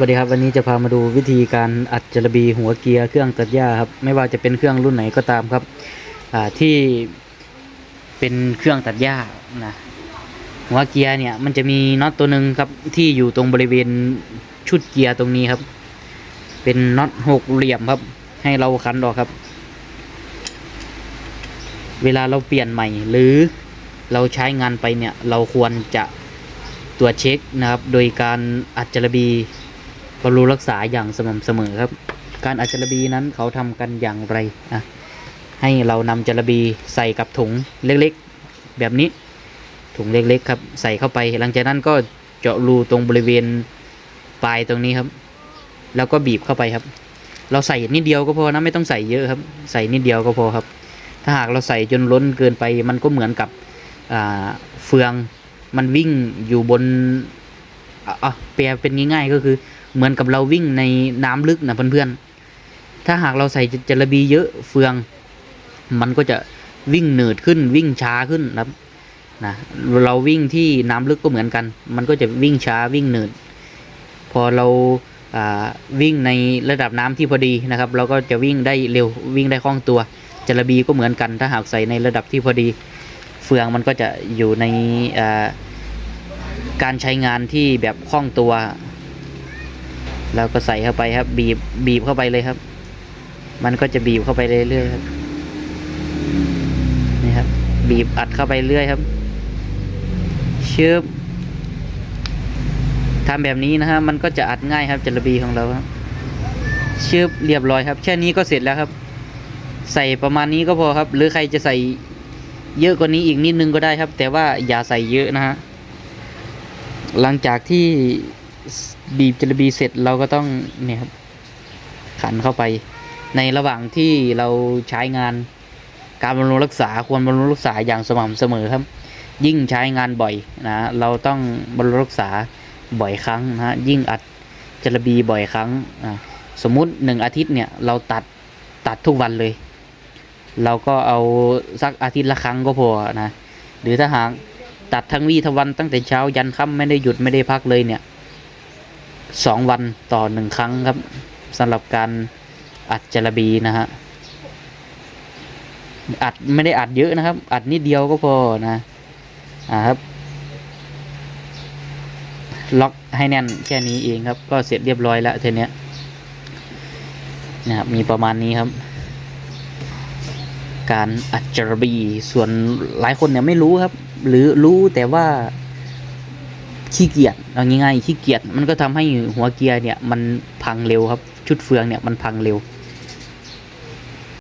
สวัสดีครับวันนี้จะพามาดูวิธีการอัดจระบีหัวเกียร์เครื่องตัดหญ้าครับไม่ว่าจะเป็นเครื่องรุ่นไหนก็ตามครับที่เป็นเครื่องตัดหญ้านะหัวเกียร์เนี่ยมันจะมีน็อตตัวหนึ่งครับที่อยู่ตรงบริเวณชุดเกียร์ตรงนี้ครับ เป็นน็อตหกเหลี่ยมครับ ให้เราขันออกครับ เวลาเราเปลี่ยนใหม่ หรือเราใช้งานไปเนี่ยเราควรจะตรวจเช็คนะครับ โดยการอัดจระบี บำรุงรักษาอย่างสม่ำเสมอครับ การอัดจระบีนั้นเขาทำกันอย่างไรนะให้เรานำจระบีใส่กับถุงเล็กๆ แบบนี้ถุงเล็กๆครับใส่เข้าไป หลังจากนั้นก็เจาะรูตรงบริเวณปลายตรงนี้ครับ แล้วก็บีบเข้าไปครับ เราใส่นิดเดียวก็พอนะไม่ต้องใส่เยอะครับ ใส่นิดเดียวก็พอครับ ถ้าหากเราใส่จนล้นเกินไป มันก็เหมือนกับเฟืองมันวิ่งอยู่บนอะอะแปลเป็นง่ายๆก็คือ เหมือนกับเราวิ่งในน้ำลึกนะเพื่อนๆ ถ้าหากเราใส่จระบีเยอะเฟือง มันก็จะวิ่งเหนืดขึ้นวิ่งช้าขึ้นนะครับนะเราวิ่งที่น้ำลึกก็เหมือนกัน มันก็จะวิ่งช้าวิ่งเหนืดพอเราวิ่งในระดับน้ำที่พอดีนะครับ เราก็จะวิ่งได้เร็ววิ่งได้คล่องตัวจระบีก็เหมือนกัน ถ้าหากใส่ในระดับที่พอดี เฟืองมันก็จะอยู่ในการใช้งานที่แบบคล่องตัว เราก็ใส่เข้าไปครับ บีบบีบเข้าไปเลยครับ มันก็จะบีบเข้าไปเรื่อยๆครับนี่ครับ บีบอัดเข้าไปเรื่อยครับเชือบทำแบบนี้นะฮะมันก็จะอัดง่ายครับจระบีของเราครับเชือบเรียบร้อยครับแค่นี้ก็เสร็จแล้วครับ ใส่ประมาณนี้ก็พอครับ หรือใครจะใส่เยอะกว่านี้อีกนิดนึงก็ได้ครับ แต่ว่าอย่าใส่เยอะนะฮะหลังจากที่ บีบจระบีเสร็จเราก็ต้องเนี่ยครับขันเข้าไป ในระหว่างที่เราใช้งานการบำรุงรักษาควรบำรุงรักษาอย่างสม่ำเสมอครับ ยิ่งใช้งานบ่อยนะเราต้องบำรุงรักษาบ่อยครั้งนะฮะยิ่งอัดจระบีบ่อยครั้งอะสมมุติหนึ่งอาทิตย์เนี่ยเราตัดตัดทุกวันเลย เราก็เอาสักอาทิตย์ละครั้งก็พอนะหรือถ้าหากตัดทั้งวี่ทั้งวันตั้งแต่เช้ายันค่ำไม่ได้หยุดไม่ได้พักเลยเนี่ย สองวันต่อหนึ่งครั้งครับสำหรับการอัดจระบีนะฮะอัดไม่ได้อัดเยอะนะครับ อัดนิดเดียวก็พอนะอ่าครับล็อกให้แน่นแค่นี้เองครับ ก็เสร็จเรียบร้อยแล้วเทเนี้ยนะครับมีประมาณนี้ครับ การอัดจระบีส่วนหลายคนเนี่ยไม่รู้ครับ หรือรู้แต่ว่า ขี้เกียจเอาง่ายๆขี้เกียจมันก็ทำให้หัวเกียร์เนี่ยมันพังเร็วครับ ชุดเฟืองเนี่ยมันพังเร็ว